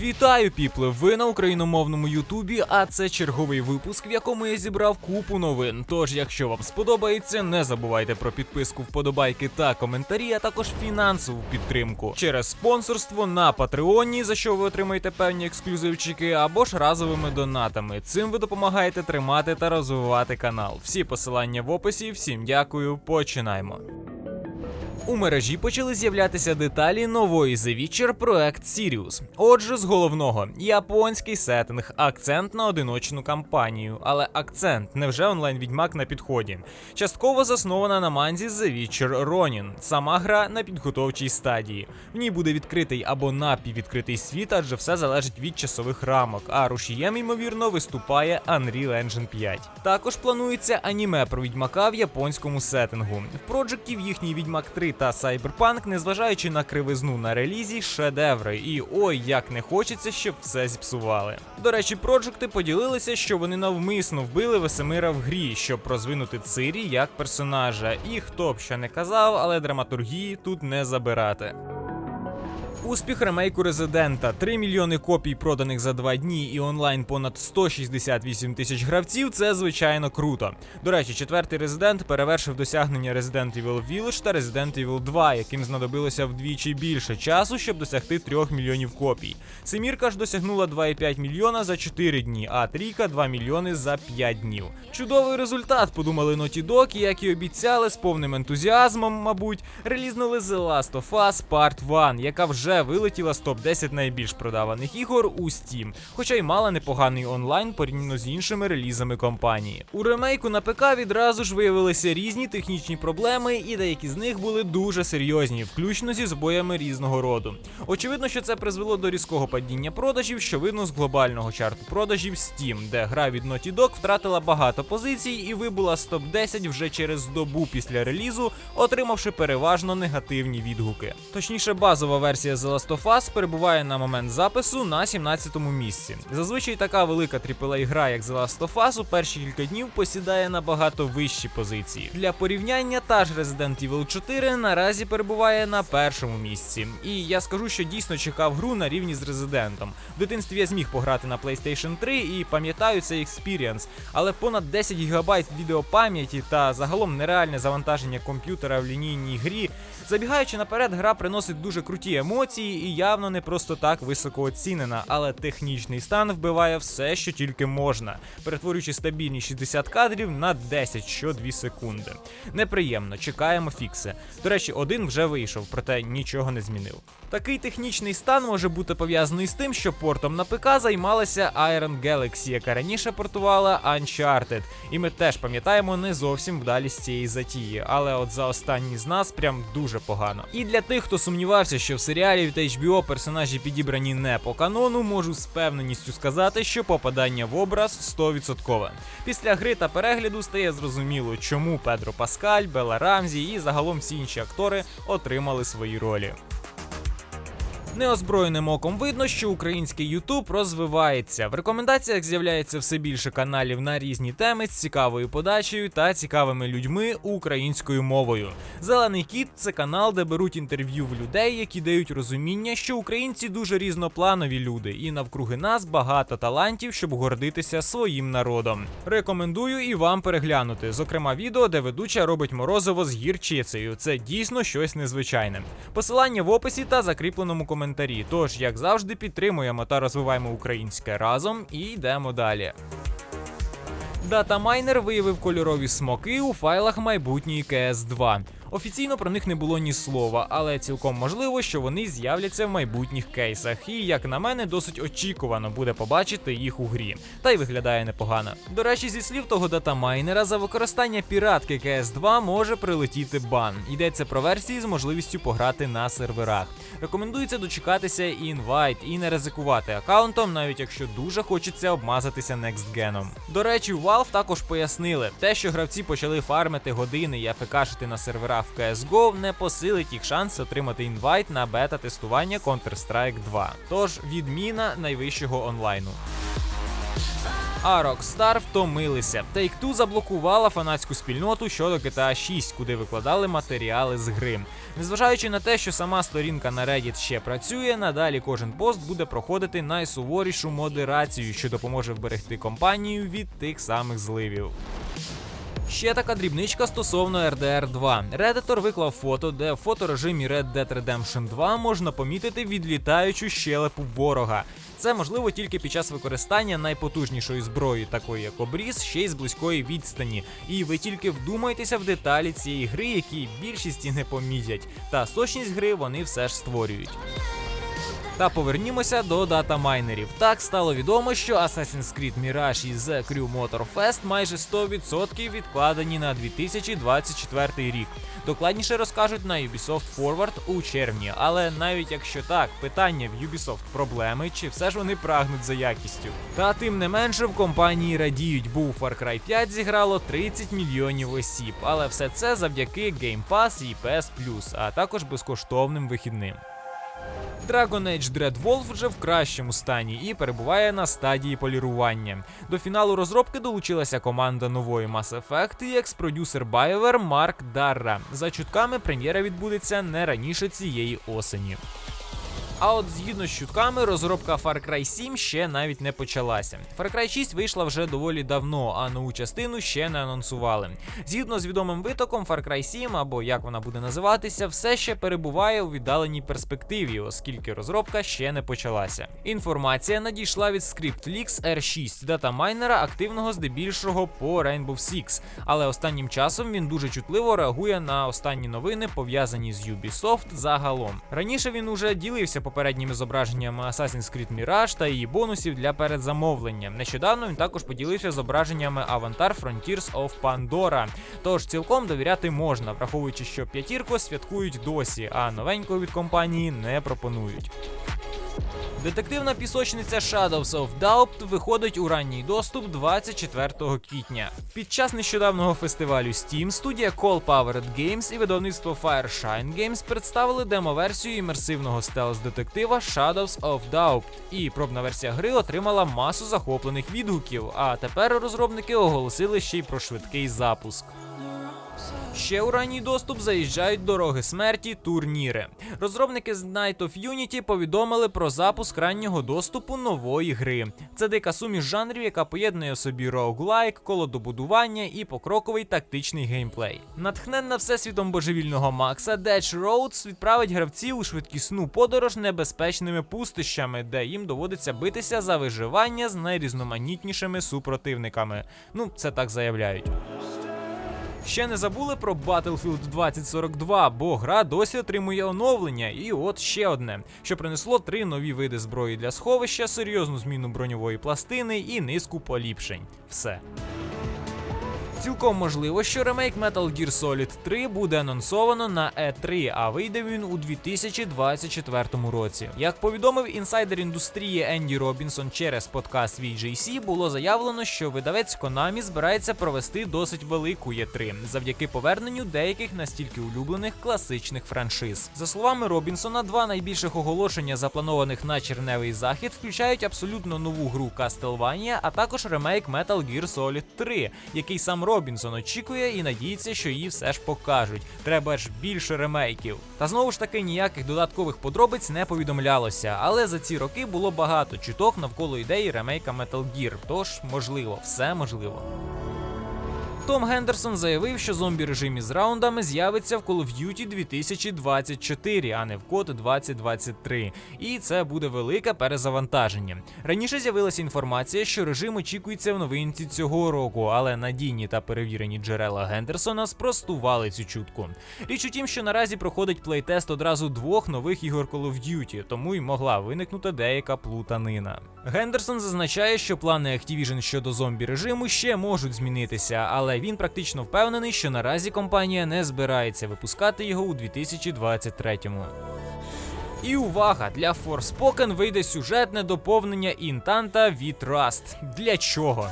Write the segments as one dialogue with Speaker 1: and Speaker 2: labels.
Speaker 1: Вітаю, піпли! Ви на україномовному Ютубі, а це черговий випуск, в якому я зібрав купу новин. Тож, якщо вам сподобається, не забувайте про підписку, вподобайки та коментарі, а також фінансову підтримку через спонсорство на Патреоні, за що ви отримаєте певні ексклюзивчики, або ж разовими донатами. Цим ви допомагаєте тримати та розвивати канал. Всі посилання в описі. Всім дякую. Починаємо. У мережі почали з'являтися деталі нової The Witcher проект Sirius. Отже, з головного японський сеттинг, акцент на одиночну кампанію, але акцент невже онлайн відьмак на підході. Частково заснована на манзі The Witcher Ronin. Сама гра на підготовчій стадії. В ній буде відкритий або напіввідкритий світ, адже все залежить від часових рамок. А рушієм, ймовірно, виступає Unreal Engine 5. Також планується аніме про відьмака в японському сеттингу. В проджектів їхній відьмак 3 та Cyberpunk, незважаючи на кривизну на релізі, шедеври. І ой, як не хочеться, щоб все зіпсували. До речі, проджекти поділилися, що вони навмисно вбили Весемира в грі, щоб розвинути Цирі як персонажа. І хто б що не казав, але драматургії тут не забирати. Успіх ремейку Резидента, 3 мільйони копій проданих за два дні і онлайн понад 168 тисяч гравців. Це звичайно круто. До речі, четвертий резидент перевершив досягнення Resident Evil Village та Resident Evil 2, яким знадобилося вдвічі більше часу, щоб досягти 3 мільйонів копій. Семірка ж досягнула 2,5 мільйона за 4 дні, а трійка 2 мільйони за 5 днів. Чудовий результат, подумали Naughty Dog, і як і обіцяли, з повним ентузіазмом, мабуть, релізнули The Last of Us Part 1, яка вже вилетіла з топ-10 найбільш продаваних ігор у Steam, хоча й мала непоганий онлайн порівняно з іншими релізами компанії. У ремейку на ПК відразу ж виявилися різні технічні проблеми, і деякі з них були дуже серйозні, включно зі збоями різного роду. Очевидно, що це призвело до різкого падіння продажів, що видно з глобального чарту продажів Steam, де гра від Naughty Dog втратила багато позицій і вибула з топ-10 вже через добу після релізу, отримавши переважно негативні відгуки. Точніше, базова версія The Last of Us перебуває на момент запису на 17-му місці. Зазвичай така велика AAA гра, як The Last of Us, у перші кілька днів посідає набагато вищі позиції. Для порівняння та ж Resident Evil 4 наразі перебуває на першому місці. І я скажу, що дійсно чекав гру на рівні з Резидентом. В дитинстві я зміг пограти на PlayStation 3 і пам'ятаю цей експірієнс, але понад 10 ГБ відеопам'яті та загалом нереальне завантаження комп'ютера в лінійній грі. Забігаючи наперед, гра приносить дуже круті емоції і явно не просто так високо оцінена, але технічний стан вбиває все, що тільки можна, перетворюючи стабільні 60 кадрів на 10 що 2 секунди. Неприємно, чекаємо фікси. До речі, один вже вийшов, проте нічого не змінив. Такий технічний стан може бути пов'язаний з тим, що портом на ПК займалася Iron Galaxy, яка раніше портувала Uncharted. І ми теж пам'ятаємо не зовсім вдалість цієї затії, але от за останні з нас прям дуже погано. І для тих, хто сумнівався, що в серіалі від HBO персонажі підібрані не по канону, можу з певненістю сказати, що попадання в образ 100%. Після гри та перегляду стає зрозуміло, чому Педро Паскаль, Бела Рамзі і загалом всі інші актори отримали свої ролі. Неозброєним оком видно, що український Ютуб розвивається. В рекомендаціях з'являється все більше каналів на різні теми з цікавою подачею та цікавими людьми українською мовою. Зелений кіт це канал, де беруть інтерв'ю в людей, які дають розуміння, що українці дуже різнопланові люди, і навкруги нас багато талантів, щоб гордитися своїм народом. Рекомендую і вам переглянути. Зокрема, відео, де ведуча робить морозиво з гірчицею. Це дійсно щось незвичайне. Посилання в описі та закріпленому коментарі. Тож, як завжди, підтримуємо та розвиваємо українське разом і йдемо далі. Датамайнер виявив кольорові смоки у файлах майбутньої КС 2 Офіційно про них не було ні слова, але цілком можливо, що вони з'являться в майбутніх кейсах. І, як на мене, досить очікувано буде побачити їх у грі. Та й виглядає непогано. До речі, зі слів того датамайнера, за використання піратки cs 2 може прилетіти бан. Йдеться про версії з можливістю пограти на серверах. Рекомендується дочекатися інвайт і не ризикувати аккаунтом, навіть якщо дуже хочеться обмазатися некстгеном. До речі, Valve також пояснили, те, що гравці почали фармити години і афекашити на серверах в CSGO, не посилить їх шанс отримати інвайт на бета-тестування Counter-Strike 2. Тож відміна найвищого онлайну. А Rockstar втомилися. Take-Two заблокувала фанатську спільноту щодо GTA 6, куди викладали матеріали з гри. Незважаючи на те, що сама сторінка на Reddit ще працює, надалі кожен пост буде проходити найсуворішу модерацію, що допоможе вберегти компанію від тих самих зливів. Ще така дрібничка стосовно RDR 2. Redditor виклав фото, де в фоторежимі Red Dead Redemption 2 можна помітити відлітаючу щелепу ворога. Це можливо тільки під час використання найпотужнішої зброї, такої як обріз, ще й з близької відстані. І ви тільки вдумайтеся в деталі цієї гри, які більшість і не помітять. Та сочність гри вони все ж створюють. Та повернімося до датамайнерів. Так стало відомо, що Assassin's Creed Mirage і The Crew Motor Fest майже 100% відкладені на 2024 рік. Докладніше розкажуть на Ubisoft Forward у червні. Але навіть якщо так, питання в Ubisoft проблеми, чи все ж вони прагнуть за якістю. Та тим не менше в компанії радіють, бо у Far Cry 5 зіграло 30 мільйонів осіб, але все це завдяки Game Pass і PS Plus, а також безкоштовним вихідним. Dragon Age Dreadwolf вже в кращому стані і перебуває на стадії полірування. До фіналу розробки долучилася команда нової Mass Effect і екс-продюсер BioWare Марк Дарра. За чутками прем'єра відбудеться не раніше цієї осені. А от згідно з чутками, розробка Far Cry 7 ще навіть не почалася. Far Cry 6 вийшла вже доволі давно, а нову частину ще не анонсували. Згідно з відомим витоком, Far Cry 7, або як вона буде називатися, все ще перебуває у віддаленій перспективі, оскільки розробка ще не почалася. Інформація надійшла від ScriptLeaks R6, датамайнера, активного здебільшого по Rainbow Six, але останнім часом він дуже чутливо реагує на останні новини, пов'язані з Ubisoft загалом. Раніше він уже ділився попередніми зображеннями Assassin's Creed Mirage та її бонусів для передзамовлення. Нещодавно він також поділився зображеннями Avantar Frontiers of Pandora. Тож цілком довіряти можна, враховуючи, що п'ятірку святкують досі, а новенького від компанії не пропонують. Детективна пісочниця Shadows of Doubt виходить у ранній доступ 24 квітня. Під час нещодавнього фестивалю Steam студія Call Powered Games і видавництво Fireshine Games представили демо-версію імерсивного стелс-детектива Shadows of Doubt. І пробна версія гри отримала масу захоплених відгуків. А тепер розробники оголосили ще й про швидкий запуск. Ще у ранній доступ заїжджають дороги смерті турніри. Розробники з Night of Unity повідомили про запуск раннього доступу нової гри. Це дика суміш жанрів, яка поєднує в собі роуглайк, колодобудування і покроковий тактичний геймплей. Натхненна всесвітом божевільного Макса, Dash Roads відправить гравців у швидкісну подорож небезпечними пустищами, де їм доводиться битися за виживання з найрізноманітнішими супротивниками. Ну, це так заявляють. Ще не забули про Battlefield 2042, бо гра досі отримує оновлення. І от ще одне, що принесло три нові види зброї для сховища, серйозну зміну броньової пластини і низку поліпшень. Все. Цілком можливо, що ремейк Metal Gear Solid 3 буде анонсовано на E3, а вийде він у 2024 році. Як повідомив інсайдер індустрії Енді Робінсон через подкаст VJC, було заявлено, що видавець Konami збирається провести досить велику E3 завдяки поверненню деяких настільки улюблених класичних франшиз. За словами Робінсона, два найбільших оголошення, запланованих на черневий захід, включають абсолютно нову гру Castlevania, а також ремейк Metal Gear Solid 3, який сам Робінсон очікує і надіється, що її все ж покажуть. Треба ж більше ремейків. Та знову ж таки ніяких додаткових подробиць не повідомлялося, але за ці роки було багато чуток навколо ідеї ремейка Metal Gear, тож можливо, все можливо. Том Гендерсон заявив, що зомбі режим із раундами з'явиться в Call of Duty 2024, а не в код 2023. І це буде велике перезавантаження. Раніше з'явилася інформація, що режим очікується в новинці цього року, але надійні та перевірені джерела Гендерсона спростували цю чутку. Річ у тім, що наразі проходить плейтест одразу двох нових ігор Call of Duty, тому й могла виникнути деяка плутанина. Гендерсон зазначає, що плани Activision щодо зомбі режиму ще можуть змінитися, але він практично впевнений, що наразі компанія не збирається випускати його у 2023-му. І увага! Для Forspoken вийде сюжетне доповнення інтанта від Rust. Для чого?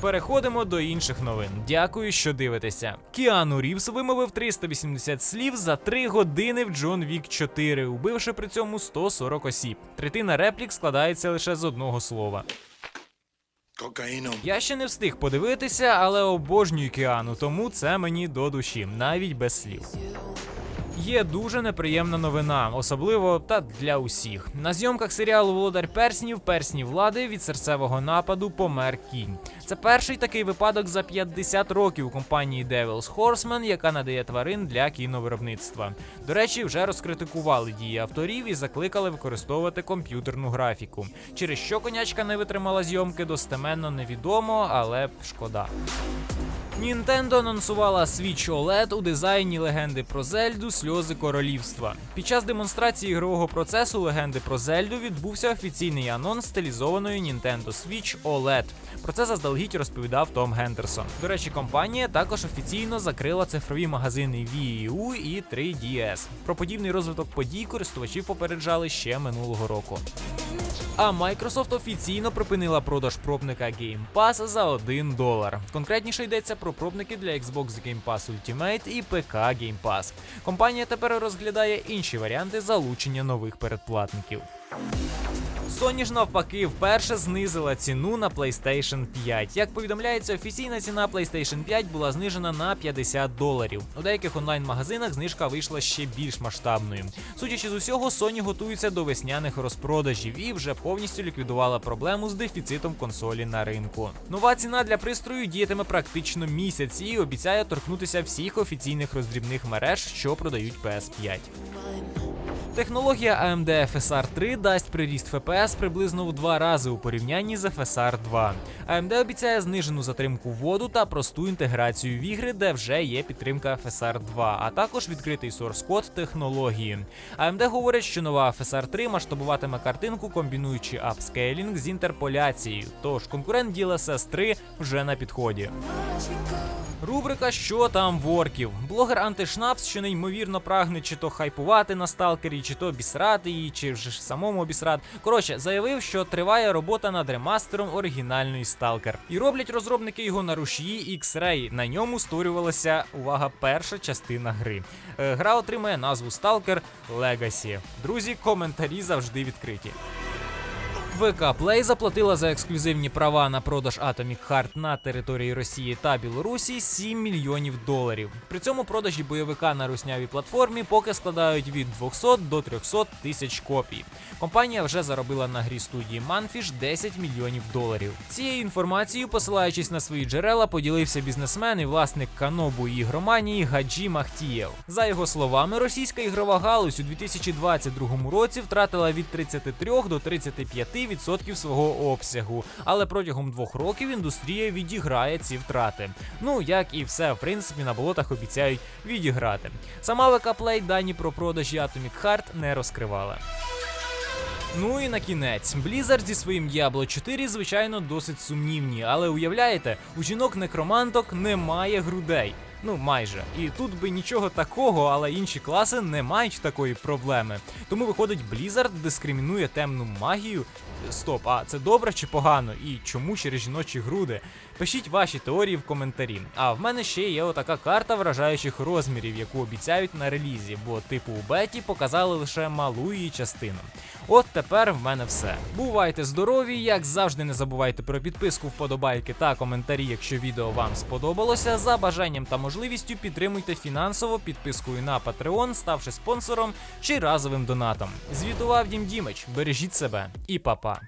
Speaker 1: Переходимо до інших новин. Дякую, що дивитеся. Кіану Рівс вимовив 380 слів за 3 години в Джон Вік 4, убивши при цьому 140 осіб. Третина реплік складається лише з одного слова.
Speaker 2: Кокаїном.
Speaker 1: Я ще не встиг подивитися, але обожнюю Кіану, тому це мені до душі, навіть без слів. Є дуже неприємна новина, особливо та для усіх. На зйомках серіалу Володар Перснів Персні влади від серцевого нападу помер кінь. Це перший такий випадок за 50 років у компанії Devil's Horseman, яка надає тварин для кіновиробництва. До речі, вже розкритикували дії авторів і закликали використовувати комп'ютерну графіку. Через що конячка не витримала зйомки, достеменно невідомо, але шкода. Nintendo анонсувала Switch OLED у дизайні легенди про Зельду Сльози Королівства. Під час демонстрації ігрового процесу легенди про Зельду відбувся офіційний анонс стилізованої Nintendo Switch OLED. Про це заздалегідь розповідав Том Гендерсон. До речі, компанія також офіційно закрила цифрові магазини Wii U і 3DS. Про подібний розвиток подій користувачів попереджали ще минулого року. А Microsoft офіційно припинила продаж пробника Game Pass за 1 долар. Конкретніше йдеться про пробники для Xbox Game Pass Ultimate і ПК Game Pass. Компанія тепер розглядає інші варіанти залучення нових передплатників. Sony ж навпаки вперше знизила ціну на PlayStation 5. Як повідомляється, офіційна ціна PlayStation 5 була знижена на 50 доларів. У деяких онлайн-магазинах знижка вийшла ще більш масштабною. Судячи з усього, Sony готується до весняних розпродажів і вже повністю ліквідувала проблему з дефіцитом консолі на ринку. Нова ціна для пристрою діятиме практично місяць і обіцяє торкнутися всіх офіційних роздрібних мереж, що продають PS5. Технологія AMD FSR 3 дасть приріст FPS приблизно в два рази у порівнянні з FSR 2. AMD обіцяє знижену затримку воду та просту інтеграцію в ігри, де вже є підтримка FSR 2, а також відкритий source код технології. AMD говорить, що нова FSR 3 масштабуватиме картинку, комбінуючи апскейлінг з інтерполяцією. Тож конкурент DLSS 3 вже на підході. Рубрика Що там в орків? Блогер Антишнапс, що неймовірно прагне чи то хайпувати на сталкері, чи то обісрати її, чи вже ж самому обісрати. Коротше, заявив, що триває робота над ремастером оригінальної сталкер. І роблять розробники його на рушії X-Ray. На ньому створювалася увага перша частина гри. Е, Гра отримає назву Stalker Legacy. Друзі, коментарі завжди відкриті. ВК Play заплатила за ексклюзивні права на продаж Atomic Heart на території Росії та Білорусі 7 мільйонів доларів. При цьому продажі бойовика на руснявій платформі поки складають від 200 до 300 тисяч копій. Компанія вже заробила на грі студії Manfish 10 мільйонів доларів. Цією інформацією, посилаючись на свої джерела, поділився бізнесмен і власник канобу і ігроманії Гаджі Махтієв. За його словами, російська ігрова галузь у 2022 році втратила від 33 до 35% свого обсягу, але протягом двох років індустрія відіграє ці втрати. Ну як і все, в принципі, на болотах обіцяють відіграти. Сама Play дані про продажі Atomic Heart не розкривала. Ну і на кінець, Blizzard зі своїм Diablo 4, звичайно, досить сумнівні, але уявляєте, у жінок-некроманток немає грудей. Ну, майже. І тут би нічого такого, але інші класи не мають такої проблеми. Тому виходить, Blizzard дискримінує темну магію. Стоп, а це добре чи погано? І чому через жіночі груди? Пишіть ваші теорії в коментарі. А в мене ще є отака карта вражаючих розмірів, яку обіцяють на релізі, бо типу у беті показали лише малу її частину. От тепер в мене все. Бувайте здорові, як завжди, не забувайте про підписку, вподобайки та коментарі, якщо відео вам сподобалося. За бажанням та можливістю підтримуйте фінансово підпискою на Patreon, ставши спонсором чи разовим донатом. Звітував Дім Дімич, бережіть себе і па-па.